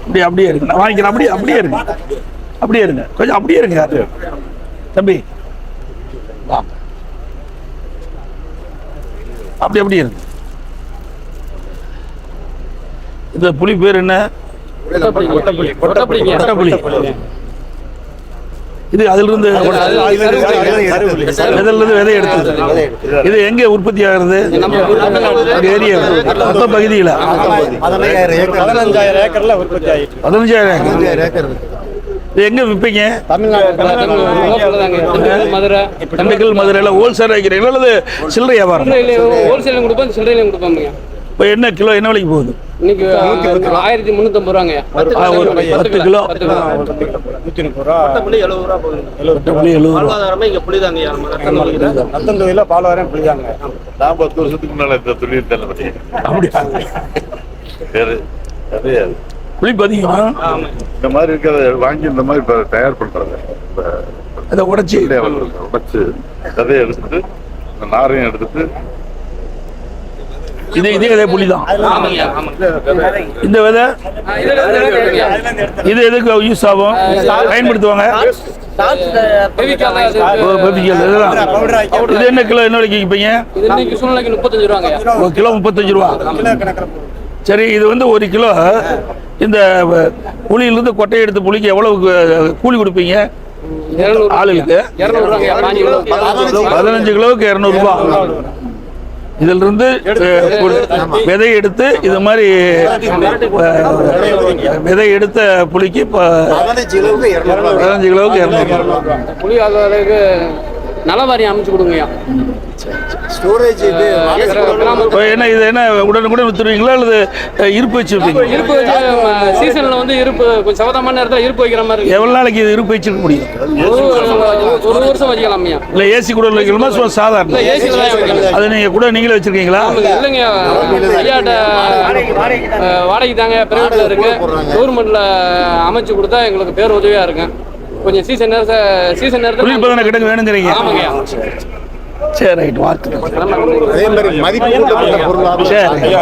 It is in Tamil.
அப்படியே அப்படியே இருங்க. நான் வாங்கிக்கிறேன். அப்படியே அப்படியே இருங்க. அப்படியே இருங்க. கொஞ்சம் அப்படியே இருங்க. தம்பி. அப்படி அப்படியே இருங்க. இந்த புலி பேர் என்ன? கொட்டப்பிடிங்க கொட்டப்புலி. இது அதிலிருந்து இதிலிருந்து விதை எடுத்தது இது எங்க உற்பத்தி ஆகுறது? ஏரியா மொத்த பகுதியில். பதினஞ்சாயிரம் ஏக்கர். இது எங்க விற்பீங்க? மதுரை. திண்டுக்கல் மதுரையில் ஹோல்சேல் வைக்கிறீங்களா அல்லது சில்லறை வியாபாரம்? ஹோல்சேலையும் கொடுப்போம் சில்லறையிலையும் கொடுப்போம் இப்போ என்ன கிலோ என்ன விலைக்கு போகுது? இன்னைக்கு ஆயிரத்தி முந்நூற்றம்பது ரூபாங்க. பத்து கிலோ. நூத்தி முப்பது ரூபா. எழுபது ரூபா போகுது. எழுபது இங்க புளிதாங்க ரத்தம் தொழில பால் வரையும் புளிதாங்க. நான் பத்து வருஷத்துக்கு முன்னால இந்த தொழில் தானே அப்படியா? வேறு நிறைய புளிப்பு அதிகமா? இந்த மாதிரி இருக்கிறத வாங்கி இந்த மாதிரி இப்ப தயார் பண்றாங்க. இப்ப அதை உடைச்சி. உடைச்சு. கதையை எடுத்துட்டு நாரையும் எடுத்துட்டு இது இதே இதே புளி தான் இந்த விதை. இது எதுக்கு யூஸ் ஆகும்? பயன்படுத்துவாங்க? இது. என்ன கிலோ என்ன விலைக்கு விற்பீங்க? ஒரு கிலோ முப்பத்தஞ்சு ரூபா. சரி இது வந்து ஒரு கிலோ இந்த புளியிலிருந்து கொட்டையை எடுத்து புளிக்கு எவ்வளவு கூலி கொடுப்பீங்க? கிலோ பதினஞ்சு கிலோவுக்கு இரநூறுபா இதுல இருந்து விதை எடுத்து இது மாதிரி விதை எடுத்த புளிக்கு இப்போ பதினஞ்சு கிலோவுக்கு இரநூறுபா புளி அதுக்கு நலவாரி அமைச்சு கொடுங்கய்யா. ஸ்டோரேஜ் இது? இப்போ என்ன இது என்ன உடனுக்குடன் வித்துருவீங்களா அல்லது இருப்பு வச்சு இருப்பு வச்சு சீசன்ல வந்து இருப்பு கொஞ்சம் சவதமான நேரத்தில் இருப்பு வைக்கிற மாதிரி. எவ்வளவு நாளைக்கு இது இருப்பு வச்சிருக்க முடியும்? ஒரு ஒரு வருஷம் வச்சுக்கலாம்யா இல்லை ஏசி கூட வைக்கணுமா? சும்மா சாதாரண. அது நீங்க கூட நீங்களே வச்சிருக்கீங்களா? ஆமாங்க, இல்லைங்க. ஐயாட்ட அஹ், வாடகை தாங்க பிரைவேட்ல இருக்கு. கவர்மெண்ட்ல அமைச்சு கொடுத்தா எங்களுக்கு பேர் உதவியா இருக்கு கொஞ்சம் சீசன் நேரத்தை சீசன் நேரத்தில் குளிர்பதன கிடங்கு வேணுங்கிறீங்க. ஆமாங்கய்யா சரி ரைட் வாழ்த்துக்கள் அதே மாதிரி மதிப்பு சரி